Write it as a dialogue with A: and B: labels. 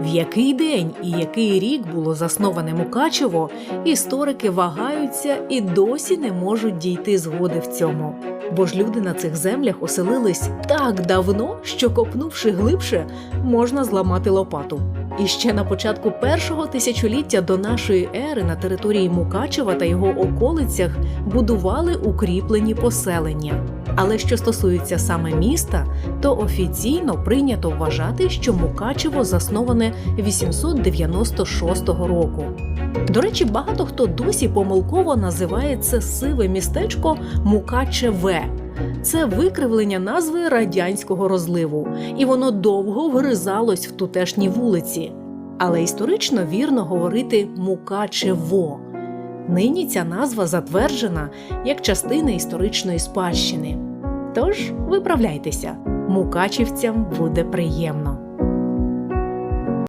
A: В який день і який рік було засноване Мукачево, історики вагаються і досі не можуть дійти згоди в цьому. Бо ж люди на цих землях оселились так давно, що копнувши глибше, можна зламати лопату. І ще на початку першого тисячоліття до нашої ери на території Мукачева та його околицях будували укріплені поселення. Але що стосується саме міста, то офіційно прийнято вважати, що Мукачево засноване 896 року. До речі, багато хто досі помилково називає це сиве містечко Мукачеве. Це викривлення назви радянського розливу, і воно довго вгризалось в тутешні вулиці. Але історично вірно говорити Мукачево. Нині ця назва затверджена як частина історичної спадщини. Тож виправляйтеся, мукачівцям буде приємно.